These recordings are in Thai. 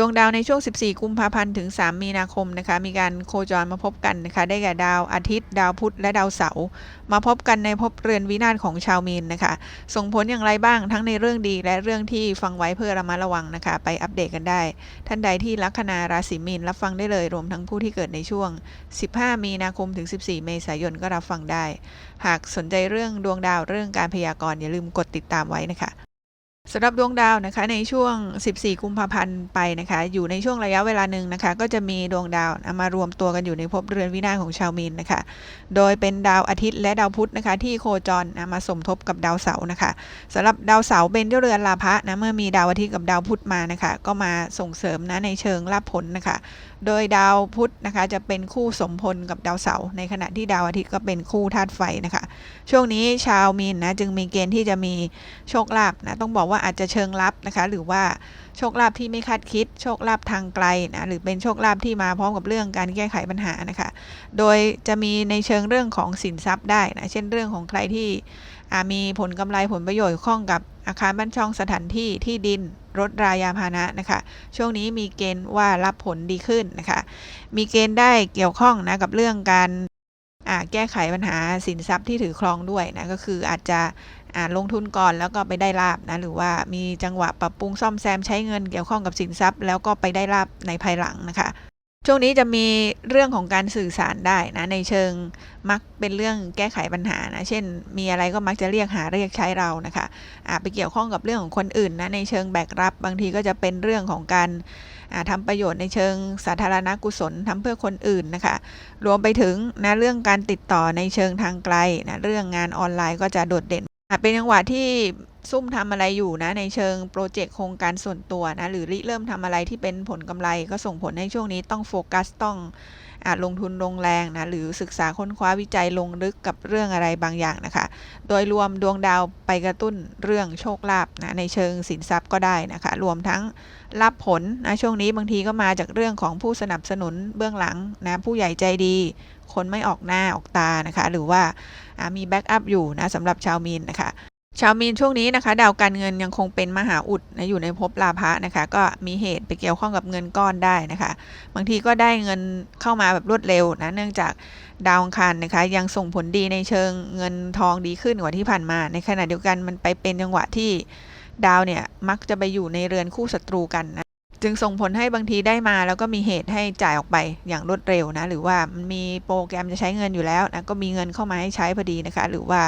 ดวงดาวในช่วง 14 กุมภาพันธ์ถึง 3 มีนาคมนะคะ มีการโคจรมาพบกันนะคะ ได้แก่ดาวอาทิตย์ ดาวพุธ และดาวเสาร์ มาพบกันในภพเรือนวินาศของชาวมีนนะคะ ส่งผลอย่างไรบ้างทั้งในเรื่องดีและเรื่องที่ฟังไว้เพื่อระมัดระวังนะคะ ไปอัปเดตกันได้ ท่านใดที่ลัคนาราศีมีนรับฟังได้เลย รวมทั้งผู้ที่เกิดในช่วง 15 มีนาคมถึง 14 เมษายนก็รับฟังได้ หากสนใจเรื่องดวงดาวเรื่องการพยากรณ์อย่าลืมกดติดตามไว้นะคะ สำหรับดวงดาวนะคะในช่วง 14 กุมภาพันธ์ไปนะคะอยู่ในช่วงระยะเวลาหนึ่งนะคะก็จะมีดวงดาวนะมารวมตัวกันอยู่ในภพเรือนวินาศของชาวมีนนะคะโดยเป็นดาวอาทิตย์และดาวพุธนะคะที่โคจรมาสมทบกับดาวเสาร์นะคะสำหรับดาวเสาร์เป็นเจ้าเรือนลาภะนะเมื่อมีดาวอาทิตย์กับดาวพุธมานะคะก็มาส่งเสริมนะในเชิงลาภผลนะคะโดยดาวพุธนะคะจะเป็นคู่สมพลกับดาวเสาร์ในขณะที่ดาวอาทิตย์ก็เป็นคู่ธาตุไฟนะคะช่วงนี้ชาวมีนนะจึงมีเกณฑ์ที่จะมีโชคลาภนะต้องบอกว่าอาจจะเชิงลับนะคะ หรือว่าโชคลาภที่ไม่คาดคิด โชคลาภทางไกลนะหรือเป็นโชคลาภที่มาพร้อมกับเรื่องการแก้ไขปัญหานะคะ โดยจะมีในเชิงเรื่องของสินทรัพย์ได้นะเช่นเรื่องของใครที่มีผลกำไรผลประโยชน์เกี่ยวข้องกับอาคารบ้านช่องสถานที่ที่ดินรถรายาพาหนะนะคะ ช่วงนี้มีเกณฑ์ว่ารับผลดีขึ้นนะคะ มีเกณฑ์ได้เกี่ยวข้องนะกับเรื่องการแก้ไขปัญหาสินทรัพย์ที่ถือครองด้วยนะก็คืออาจจะ ลงทุนก่อนแล้วก็ไปได้ลาบนะหรือว่ามีจังหวะปรับปรุงซ่อมแซมใช้เงินเกี่ยวข้องกับสินทรัพย์ แล้วก็ไปได้ลาบในภายหลังนะคะช่วงนี้จะมีเรื่องของการสื่อสารได้นะในเชิงมักเป็นเรื่องแก้ไขปัญหานะเช่น มีอะไรก็มักจะเรียกหาเรียกใช้เรานะคะอ่าไปเกี่ยวข้องกับเรื่องของคนอื่นนะในเชิงแบกรับบางทีก็จะเป็นเรื่องของการาทำประโยชน์ในเชิงสาธารณกุศลทำเพื่อคนอื่นนะคะ รวมไปถึงนะเรื่องการติดต่อในเชิงทางไกลนะเรื่องงานออนไลน์ก็จะโดดเด่น เป็นจังหวะที่ซุ่มทำอะไรอยู่นะในเชิงโปรเจกต์โครงการส่วนตัวนะหรือริเริ่มทำอะไรที่เป็นผลกำไรก็ส่งผลให้ช่วงนี้ต้องโฟกัสต้องอาลงทุนลงแรงนะหรือศึกษาค้นคว้าวิจัยลงลึกกับเรื่องอะไรบางอย่างนะคะ โดยรวมดวงดาวไปกระตุ้นเรื่องโชคลาภนะในเชิงสินทรัพย์ก็ได้นะคะ รวมทั้งรับผลนะช่วงนี้บางทีก็มาจากเรื่องของผู้สนับสนุนเบื้องหลังนะผู้ใหญ่ใจดี คนไม่ออกหน้าออกตานะคะ หรือว่ามีแบ็กอัพอยู่นะสำหรับชาวมีนนะคะ ชาวมีนช่วงนี้นะคะดาวการเงินยังคงเป็นมหาอุดนะอยู่ในภพลาภะนะคะ ก็มีเหตุไปเกี่ยวข้องกับเงินก้อนได้นะคะ บางทีก็ได้เงินเข้ามาแบบรวดเร็วนะเนื่องจากดาวอังคารนะคะยังส่งผลดีในเชิงเงินทองดีขึ้นกว่าที่ผ่านมา ในขณะเดียวกันมันไปเป็นจังหวะที่ดาวเนี่ยมักจะไปอยู่ในเรือนคู่ศัตรูกันนะ จึงส่งผลให้บางทีได้มาแล้วก็มีเหตุให้จ่ายออกไปอย่างรวดเร็วนะ หรือว่ามันมีโปรแกรมจะใช้เงินอยู่แล้วนะก็มีเงินเข้ามาให้ใช้พอดีนะคะ หรือว่า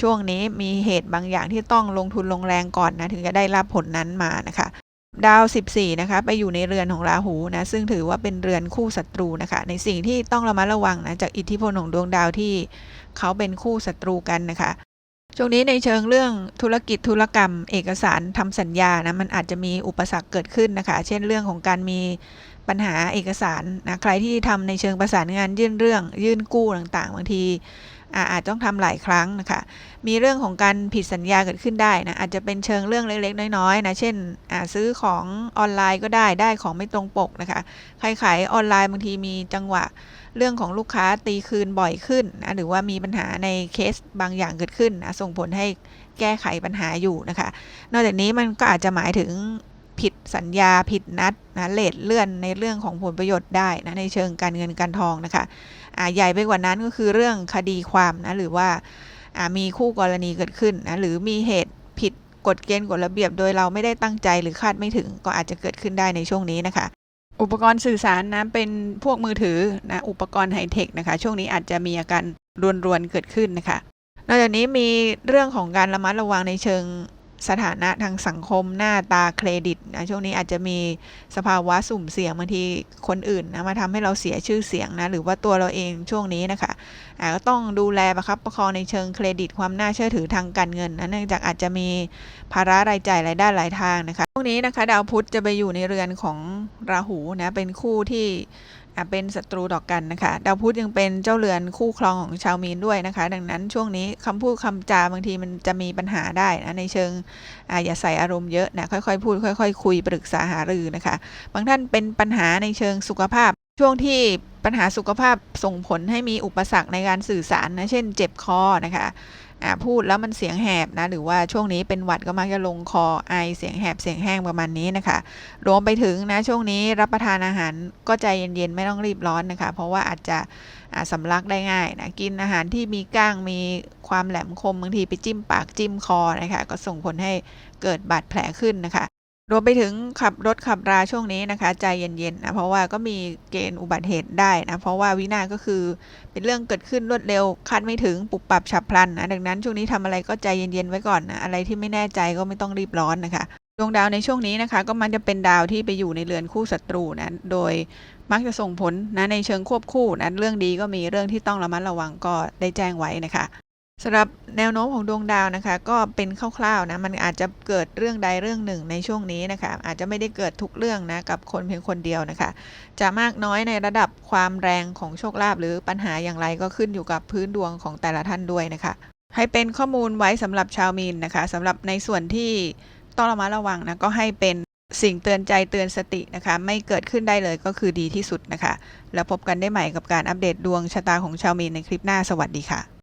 ช่วงนี้มีเหตุบางอย่างที่ต้องลงทุนลงแรงก่อนนะถึงจะได้รับผลนั้นมานะคะดาว 14 นะคะ ไปอยู่ในเรือนของราหูนะ ซึ่งถือว่าเป็นเรือนคู่ศัตรูนะคะ ในสิ่งที่ต้องระมัดระวังนะ จากอิทธิพลของดวงดาวที่เขาเป็นคู่ศัตรูกันนะคะ ช่วงนี้ในเชิงเรื่องธุรกิจธุรกรรม เอกสารทำสัญญานะมันอาจจะมีอุปสรรคเกิดขึ้นนะคะ เช่นเรื่องของการมีปัญหาเอกสารนะใครที่ทำในเชิงประสานงานยื่นเรื่อง ยื่นกู้ต่างๆ บางที อาจต้องทำหลายครั้งนะคะ มีเรื่องของการผิดสัญญาเกิดขึ้นได้นะ อาจจะเป็นเชิงเรื่องเล็กๆ น้อยๆนะ เช่นซื้อของออนไลน์ก็ได้ ได้ของไม่ตรงปกนะคะ ใครขายออนไลน์บางทีมีจังหวะเรื่องของลูกค้าตีคืนบ่อยขึ้นนะ หรือว่ามีปัญหาในเคสบางอย่างเกิดขึ้นนะ ส่งผลให้แก้ไขปัญหาอยู่นะคะ นอกจากนี้มันก็อาจจะหมายถึง ผิดสัญญาผิดนัดนะเลทเลื่อนในเรื่องของผลประโยชน์ได้นะในเชิงการเงินการทองนะคะอ่าใหญ่ไปกว่านั้นก็คือเรื่องคดีความนะหรือว่าอ่ามีคู่กรณีเกิดขึ้นนะหรือมีเหตุผิดกฎเกณฑ์กฎระเบียบโดยเราไม่ได้ตั้งใจหรือคาดไม่ถึงก็อาจจะเกิดขึ้นได้ในช่วงนี้นะคะ อุปกรณ์สื่อสารนะเป็นพวกมือถือนะอุปกรณ์ไฮเทคนะคะ ช่วงนี้อาจจะมีอาการรวนๆเกิดขึ้นนะคะนอกจากนี้มีเรื่องของการระมัดระวังในเชิง สถานะทางสังคมหน้าตาเครดิตนะช่วงนี้อาจจะมีสภาวะสุ่มเสี่ยงบางทีคนอื่นนะมาทำให้เราเสียชื่อเสียงนะหรือว่าตัวเราเองช่วงนี้นะคะอ่าก็ต้องดูแลประครับประคองในเชิงเครดิตความน่าเชื่อถือทางการเงินนะเนื่องจากอาจจะมีภาระรายจ่ายรายได้หลายทางนะคะช่วงนี้นะคะ ดาวพุธจะไปอยู่ในเรือนของราหูนะเป็นคู่ที่ เป็นศัตรูต่อกันนะคะดาวพุธยังเป็นเจ้าเรือนคู่ครองของชาวมีนด้วยนะคะ ดังนั้นช่วงนี้คำพูดคำจาบางทีมันจะมีปัญหาได้นะในเชิงออย่าใส่อารมณ์เยอะนะค่อยๆ พูดค่อยๆคุยปรึกษาหารือนะคะ บางท่านเป็นปัญหาในเชิงสุขภาพ ช่วงที่ปัญหาสุขภาพส่งผลให้มีอุปสรรคในการสื่อสารนะเช่น เจ็บคอนะคะ พูดแล้วมันเสียงแหบนะหรือว่าช่วงนี้เป็นหวัดก็มักจะลงคอไอเสียงแหบเสียงแห้งประมาณนี้นะคะ รวมไปถึงนะช่วงนี้รับประทานอาหารก็ใจเย็นๆไม่ต้องรีบร้อนนะคะ เพราะว่าอาจจะสำลักได้ง่ายนะกินอาหารที่มีก้างมีความแหลมคมบางทีไปจิ้มปากจิ้มคอนะคะก็ส่งผลให้เกิดบาดแผลขึ้นนะคะ รวมไปถึงขับรถขับราช่วงนี้นะคะ ใจเย็นๆนะเพราะว่าก็มีเกณฑ์อุบัติเหตุได้นะเพราะว่าวินาก็คือเป็นเรื่องเกิดขึ้นรวดเร็วคาดไม่ถึงปุบปับฉับพลันนะดังนั้นช่วงนี้ทำอะไรก็ใจเย็นๆไว้ก่อนนะอะไรที่ไม่แน่ใจก็ไม่ต้องรีบร้อนนะคะดวงดาวในช่วงนี้นะคะ ก็มันจะเป็นดาวที่ไปอยู่ในเรือนคู่ศัตรูนะโดยมักจะส่งผลนะในเชิงควบคู่นะเรื่องดีก็มีเรื่องที่ต้องระมัดระวังก็ได้แจ้งไว้นะคะ สำหรับแนวโน้มของดวงดาวนะคะ ก็เป็นคร่าวๆนะมันอาจจะเกิดเรื่องใดเรื่องหนึ่งในช่วงนี้นะคะ อาจจะไม่ได้เกิดทุกเรื่องนะกับคนเพียงคนเดียวนะคะ จะมากน้อยในระดับความแรงของโชคลาภหรือปัญหาอย่างไรก็ขึ้นอยู่กับพื้นดวงของแต่ละท่านด้วยนะคะ ให้เป็นข้อมูลไว้สำหรับชาวมีนนะคะสำหรับในส่วนที่ต้องระมัดระวังนะก็ให้เป็นสิ่งเตือนใจเตือนสตินะคะ ไม่เกิดขึ้นได้เลยก็คือดีที่สุดนะคะ แล้วพบกันได้ใหม่กับการอัปเดตดวงชะตาของชาวมีนในคลิปหน้าสวัสดีค่ะ